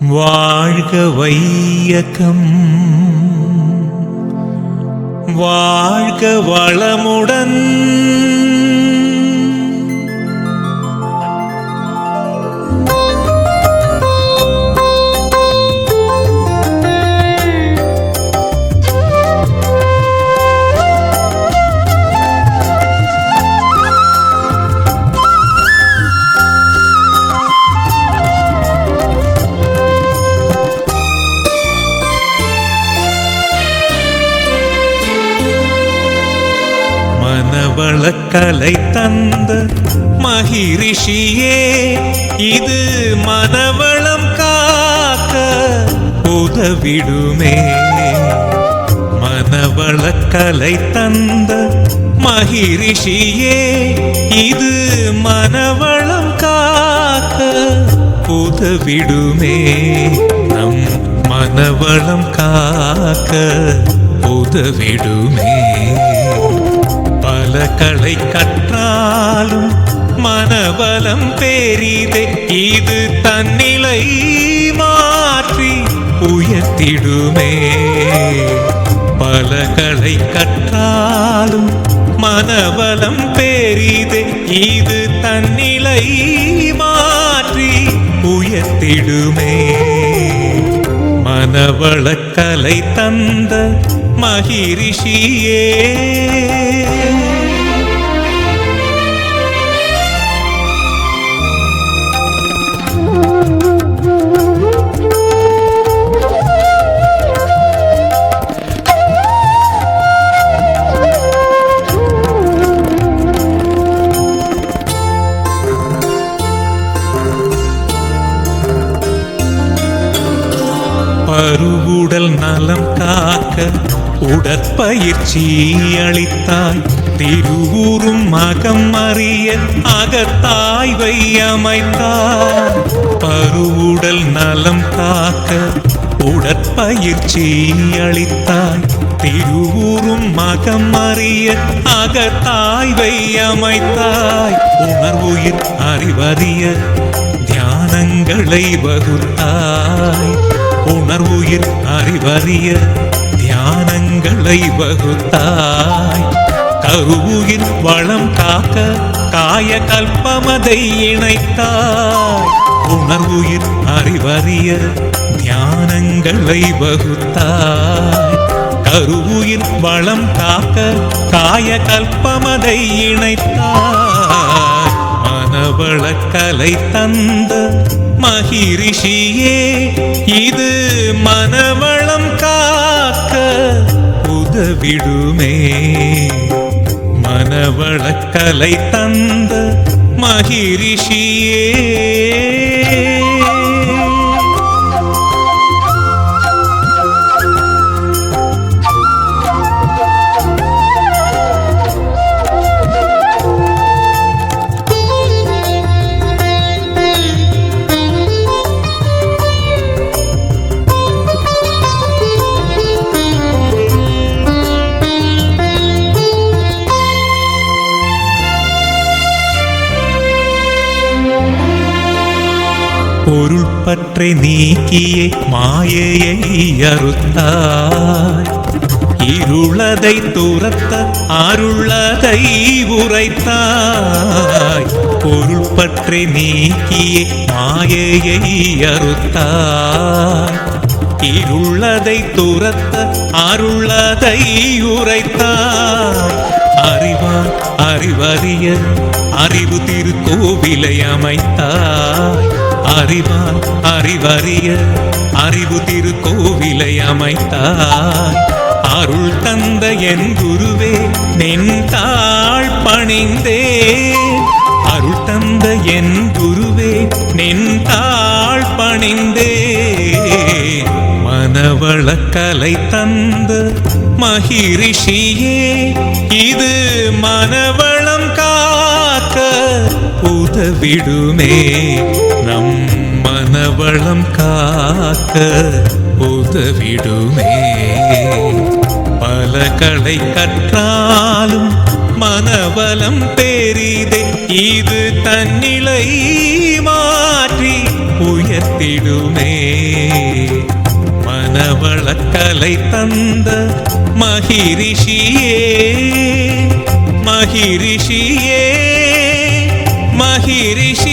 வாழ்க வையகம். வாழ்க வளமுடன். மனவளக்கலை தந்த மகிரிஷியே இது மனவளம் காக்க உதவிடுமே. மனவளக்கலை தந்த மகிரிஷியே இது மனவளம் காக்க உதவிடுமே. நம் மனவளம் காக்க உதவிடுமே. பல களை கற்றாலும் மனபலம் பெரிதே. இது தன்னிலை மாற்றி உயர்த்திடுமே. பல களை கற்றாலும் மனபலம் பெரிதே. இது தன்னிலை மாற்றி உயர்த்திடுமே. மனவளக்கலை தந்த மகிரிஷியே. பருவுடல் நலம் காக்க உடற்பயிற்சி அளித்தாய். திருவூரும் மகம் அறிய அகத்தாய்வை அமைத்தாய். பருவுடல் நலம் காக்க உடற்பயிற்சி அளித்தாய். திருவூரும் மகம் அறிய அகத்தாய்வை அமைத்தாய். உணர்வுயிர் அறிவறிய தியானங்களை வகுத்தாய். உணர்வுயிர் அறிவறிய தியானங்களை வகுத்தாய். கருவுயிர் வளம் காக்க காய கல்பமதை இணைத்தாய். உணர்வுயிர் அறிவறிய தியானங்களை வகுத்தாய். கருவுயிர் வளம் காக்க காய கல்பமதை இணைத்தாய். மனவளக்கலை தந்த மகிரிஷியே இது மனவளம் காக்க உதவிடுமே. மனவளக்கலை தந்த மகிரிஷியே பொருள் பற்றை நீக்கியே மாயையை அறுத்தாய் இருளதை துரத்த அருளதை உரைத்தாய். பொருள் பற்றை நீக்கியே மாயையை அறுத்தாய் இருளதை துரத்த அருளதை உரைத்தாய். அறிவார் அறிவறிய அறிவு திருக்கோவிலை அமைத்தாய். அறிவார் அறிவறிய அறிவு திருக்கோவிலை அமைத்தார். அருள் தந்த என் குருவே நின் பணிந்தே. அருள் தந்த என் குருவே நின் பணிந்தே. மனவளக்கலை தந்த மகிரிஷியே இது மனவள விடுமே. நம் மனவளம் காக்க உதவிடுமே. பல களை கற்றாலும் மனவளம் பெரிதே. இது தன்னிலை மாற்றி உயர்த்திடுமே. மனவளக்கலை தந்த மகிரிஷியே மகிரிஷியே மகிரிஷியே